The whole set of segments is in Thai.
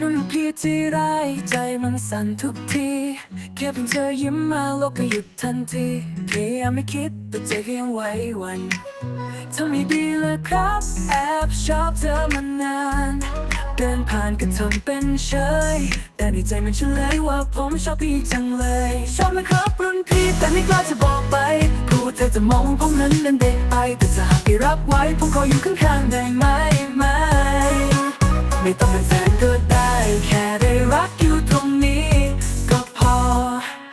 นุ่นพี่ที่ไรใจมันสั่นทุกทีแค่เพียงเธอยิ้มมาโลกก็หยุดทันทีพยายามไม่คิดแต่ใจก็ยังไหววันเธอไม่ดีเลยครับแอบชอบเธอมานานเดินผ่านก็ทำเป็นเฉยแต่ในใจมันเฉลยว่าผมชอบพี่จังเลย ชอบนะครับรุ่นพี่แต่ไม่กล้าจะบอกไปกลัวเธอจะมองผมนั้นนั้นเด็กไป แต่จะหากพี่รับไว้ผมขออยู่ข้างๆได้ไหมไหมไม่ต้องเป็นแฟนก็ได้ แค่ได้รักอยู่ตรงนี้ ก็พอ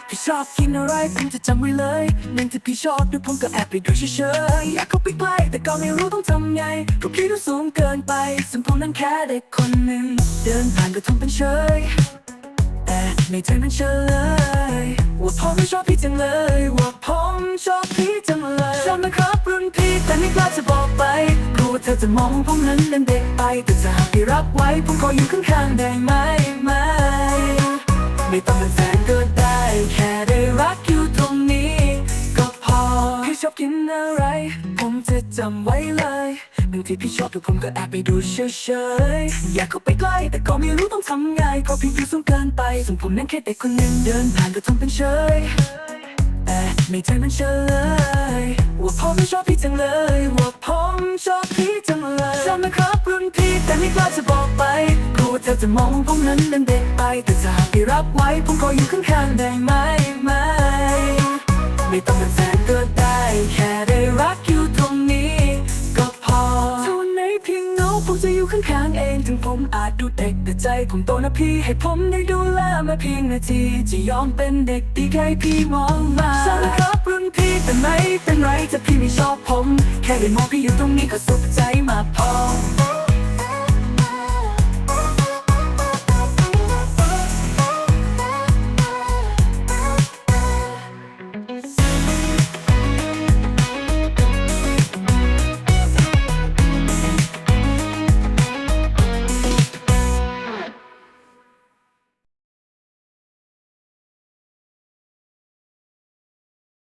พี่ชอบกินอะไรผมจะจำไว้เลยเรื่งที่พี่ชอบด้วยผมก็แอบไปดูเฉยๆอยากเข้าไปใกล้แต่ก็ไม่รู้ต้องทำไงก็พี่ดูสูงเกินไปซึ่งผมนั้นแค่เด็กคนหนึ่งเดินผ่านก็ทำเป็นเฉยแต่ในใจมันเฉลยว่าผมชอบพี่จังเลย ว่าผมชอบพี่จังเลยชอบนะครับรุ่นพี่แต่ไม่กล้าจะบอก เธอจะมองผมนั้นเป็นเด็กไป แต่จะหากพี่รับไว้ ผมขออยู่ข้างๆได้ไหมไหม ไม่ต้องเป็นแฟนก็ได้ แค่ได้รักอยู่ตรงนี้ ก็พอ พี่ชอบกินอะไร ผมจะจำไว้เลยบางทีพี่ชอบแต่ผมก็แอบไปดูเฉยๆ อยากเข้าไปใกล้ แต่ก็ไม่รู้ต้องทำไงเพราะพี่ดูสูงเกินไปส่วนผมนั้นแค่เด็กคนหนึ่งเดินผ่านก็ทำเป็นเฉยแต่ในใจมันเฉลยว่าผมชอบพี่จังเลย ว่าผมชอบ นะครับรุ่นพี่แต่ไม่กล้าจะบอกไปกลัวเธอจะมองผมนั้นเป็นเด็กไป แต่ถ้าหากพี่รับไว้ผมขออยู่ข้างๆได้ไหมไหมไม่ต้องเป็นแฟนก็ได้ แค่ได้รักอยู่ตรงนี้ ก็พอถ้าวันไหนเพียงเงาผมจะอยู่ข้างๆเองถึงผมอาจดูเด็กแต่ใจผมโตนะพี่ให้ผมได้ดูแลมาเพียงนาที จะยอมเป็นเด็กดีแค่พี่มองมาสารครับรุ่นพี่แต่ไม่เป็นไรถ้าพี่ไม่ชอบผม แค่ได้มองพี่อยู่ตรงนี้ก็สุขใจมากพอ